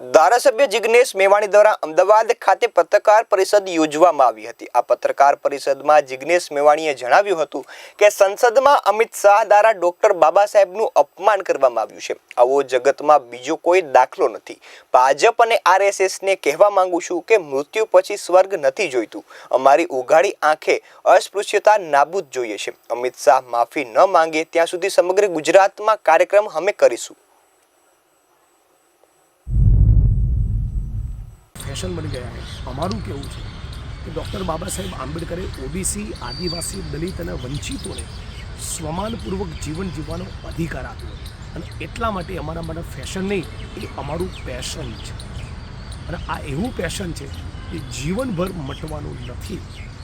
ધારાસભ્ય જિગ્નેશ મેવાણી દ્વારા અમદાવાદ ખાતે પત્રકાર પરિષદ યોજવામાં આવી હતી. આ પત્રકાર પરિષદમાં જિગ્નેશ મેવાણીએ જણાવ્યું હતું કે સંસદમાં અમિત શાહ દ્વારા ડોક્ટર બાબા સાહેબનું અપમાન કરવામાં આવ્યું છે. આવો જગતમાં બીજો કોઈ દાખલો નથી. ભાજપ અને આરએસએસને કહેવા માંગુ છું કે મૃત્યુ પછી સ્વર્ગ નથી જોઈતું. અમારી ઉઘાડી આંખે અસ્પૃશ્યતા નાબૂદ જોઈએ છે. અમિત શાહ માફી ન માંગે, ત્યાં સુધી સમગ્ર ગુજરાતમાં કાર્યક્રમ અમે કરીશું. ફેશન બની ગયા છે. અમારું કેવું છે કે ડૉક્ટર બાબા સાહેબ આંબેડકરે ઓબીસી, આદિવાસી, દલિત અને વંચિતોને સ્વમાનપૂર્વક જીવન જીવવાનો અધિકાર આપ્યો. અને એટલા માટે અમારા માટે ફેશન નહીં, એ અમારું પેશન છે. અને આ એવું પેશન છે કે જીવનભર મટવાનું નથી.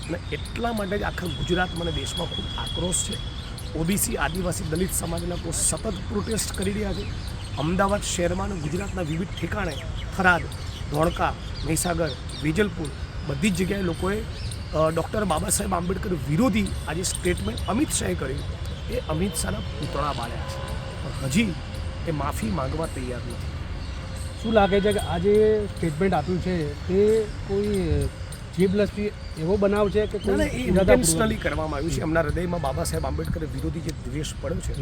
અને એટલા માટે જ આખા ગુજરાતમાં અને દેશમાં ખૂબ આક્રોશ છે. ઓબીસી, આદિવાસી, દલિત સમાજના લોકો સતત પ્રોટેસ્ટ કરી રહ્યા છે. અમદાવાદ શહેરમાં અને ગુજરાતના વિવિધ ઠેકાણે થરાદ, ધોળકા મહીસાગર વેજલપુર બધી જ જગ્યાએ લોકોએ ડૉક્ટર બાબા સાહેબ આંબેડકર વિરોધી આજે સ્ટેટમેન્ટ અમિત શાહે કર્યું એ અમિત શાહના પૂતળા બાળ્યા છે. પણ હજી એ માફી માંગવા તૈયાર નથી. શું લાગે છે કે આ જે સ્ટેટમેન્ટ આપ્યું છે તે કોઈ જીભ એવો બનાવ છે કે ઇન્ટેન્શનલી કરવામાં આવ્યું છે. એમના હૃદયમાં બાબા સાહેબ આંબેડકર વિરોધી જે દ્વેષ પડ્યો છે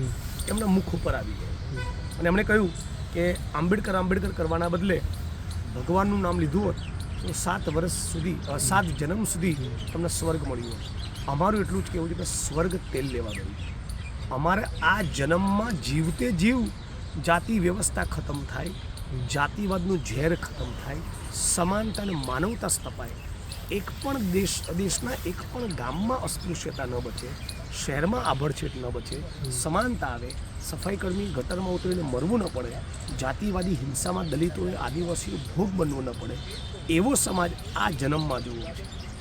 એમના મુખ ઉપર આવી ગયા. અને એમણે કહ્યું કે આંબેડકર આંબેડકર કરવાના બદલે ભગવાનનું નામ લીધું હોત, તો સાત વર્ષ સુધી સાત જન્મ સુધી તમને સ્વર્ગ મળ્યું હોત. અમારું એટલું જ કહેવું છે કે સ્વર્ગ તેલ લેવા ગયું. અમારે આ જન્મમાં જીવતે જીવ જાતિ વ્યવસ્થા ખતમ થાય, જાતિવાદનું ઝેર ખતમ થાય, સમાનતા અને માનવતા સ્થપાય. એક પણ દેશ દેશના એક પણ ગામમાં અસ્પૃશ્યતા ન બચે. શહેરમાં આભડછેટ ન બચે. સમાનતા આવે. સફાઈ કર્મી ગટરમાં ઉતરીને મરવું ન પડે. જાતિવાદી હિંસામાં દલિતોએ આદિવાસીઓ ભોગ બનવું ન પડે. એવો સમાજ આ જન્મમાં જોવો છે.